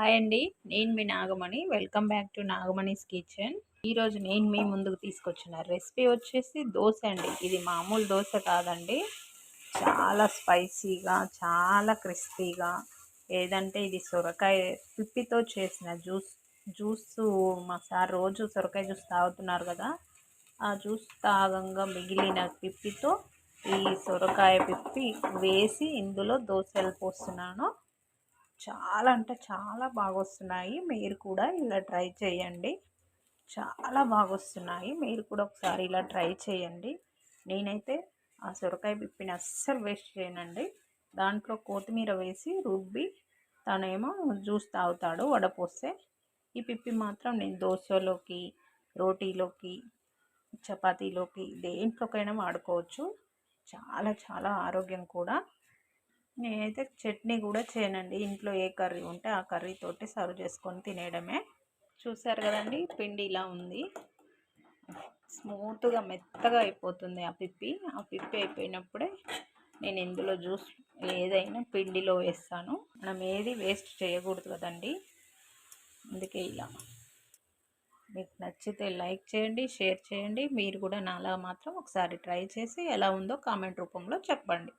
Hi అండి. నేను మీ Nagamani. Welcome back to Nagamani's kitchen. ఈరోజు నేను మీ ముందుకు తీసుకొచ్చిన రెసిపీ వచ్చేసి దోశ అండి. ఇది మామూలు దోశ కాదండి. చాలా స్పైసీగా చాలా క్రిస్పీగా ఏదంటే ఇది సొరకాయ పిప్పితో చేసిన జ్యూస్ జ్యూస్ మా సార్ రోజు సొరకాయ జ్యూస్ తాగుతున్నారు కదా ఆ జ్యూస్ తాగంగా మిగిలిన పిప్పితో ఈ సొరకాయ పిప్పి వేసి ఇందులో దోశలు పోస్తున్నాను. చాలా అంటే చాలా బాగా వస్తున్నాయి మీరు కూడా ఇలా ట్రై చేయండి. చాలా బాగా వస్తున్నాయి మీరు కూడా ఒకసారి ఇలా ట్రై చేయండి. నేనైతే ఆ సొరకాయ పిప్పిని అస్సలు వేస్ట్ చేయనండి. దాంట్లో కొత్తిమీర వేసి రుబ్బి తనేమో జ్యూస్ తాగుతాడు వడపోస్తే. ఈ పిప్పి మాత్రం నేను దోశలోకి రోటీలోకి చపాతీలోకి దేంట్లోకైనా వాడుకోవచ్చు. చాలా చాలా ఆరోగ్యం కూడా. నేనైతే చట్నీ కూడా చేయనండి. ఇంట్లో ఏ కర్రీ ఉంటే ఆ కర్రీతోటి సర్వ్ చేసుకొని తినేయడమే. చూసారు కదండి పిండి ఇలా ఉంది. స్మూత్గా మెత్తగా అయిపోతుంది ఆ పిప్పి. ఆ పిప్పి అయిపోయినప్పుడే నేను ఇందులో జ్యూస్ ఏదైనా పిండిలో వేస్తాను. మనం ఏది వేస్ట్ చేయకూడదు కదండి. అందుకే ఇలా. మీకు నచ్చితే లైక్ చేయండి షేర్ చేయండి. మీరు కూడా నాలా మాత్రం ఒకసారి ట్రై చేసి ఎలా ఉందో కామెంట్ రూపంలో చెప్పండి.